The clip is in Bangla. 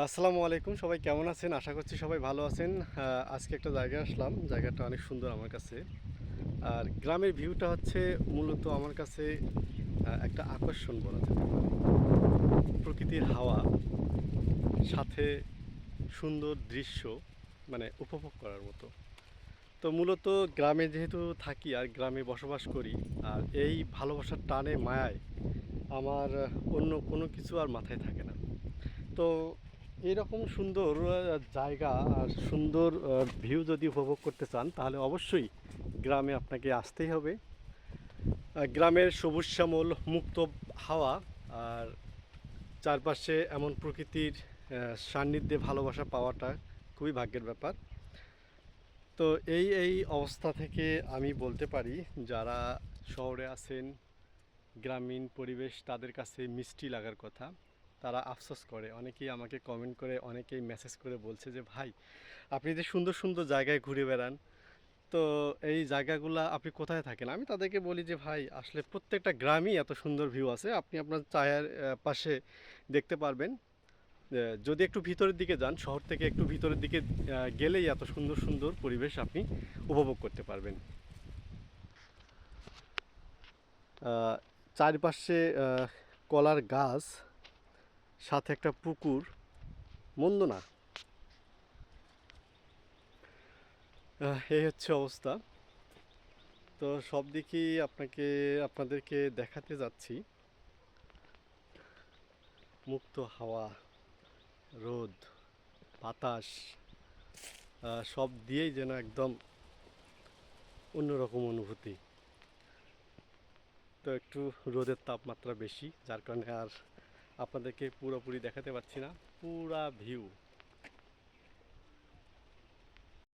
আসসালামু আলাইকুম, সবাই কেমন আছেন? আশা করছি সবাই ভালো আছেন। আজকে একটা জায়গায় আসলাম। জায়গাটা অনেক সুন্দর আমার কাছে। আর গ্রামের ভিউটা হচ্ছে মূলত আমার কাছে একটা আকর্ষণ বলা পারে। প্রকৃতির হাওয়া, সাথে সুন্দর দৃশ্য মানে উপভোগ করার মতো। তো মূলত গ্রামে যেহেতু থাকি আর গ্রামে বসবাস করি, আর এই ভালোবাসার টানে, মায়ায় আমার অন্য কোনো কিছু আর মাথায় থাকে না। তো এরকম সুন্দর জায়গা আর সুন্দর ভিউ যদি উপভোগ করতে চান, তাহলে অবশ্যই গ্রামে আপনাকে আসতেই হবে। গ্রামের সবুজ শ্যামল মুক্ত হাওয়া আর চারপাশে এমন প্রকৃতির সান্নিধ্যে ভালোবাসা পাওয়াটা খুবই ভাগ্যের ব্যাপার। তো এই এই অবস্থা থেকে আমি বলতে পারি, যারা শহরে আছেন, গ্রামীণ পরিবেশ তাদের কাছে মিষ্টি লাগার কথা। তারা আফসোস করে। অনেকেই আমাকে কমেন্ট করে, অনেকেই মেসেজ করে বলছে যে, ভাই, আপনি যে সুন্দর সুন্দর জায়গায় ঘুরে বেড়ান, তো এই জায়গাগুলা আপনি কোথায় থাকেন? আমি তাদেরকে বলি যে, ভাই, আসলে প্রত্যেকটা গ্রামই এত সুন্দর ভিউ আছে। আপনি আপনার চায়ের পাশে দেখতে পারবেন। যদি একটু ভিতরের দিকে যান, শহর থেকে একটু ভিতরের দিকে গেলেই এত সুন্দর সুন্দর পরিবেশ আপনি উপভোগ করতে পারবেন। চারপাশে কলার গাছ সাথে একটা পুকুর, মন্দ না। এই হচ্ছে অবস্থা। তো সব দিকেই আপনাকে, আপনাদেরকে দেখাতে যাচ্ছি। মুক্ত হাওয়া, রোদ, বাতাস সব দিয়েই যেন একদম অন্যরকম অনুভূতি। তো একটু রোদের তাপমাত্রা বেশি, যার কারণে আর আপনাদেরকে পুরোপুরি দেখাতে পারছি না। পুরা ভিউ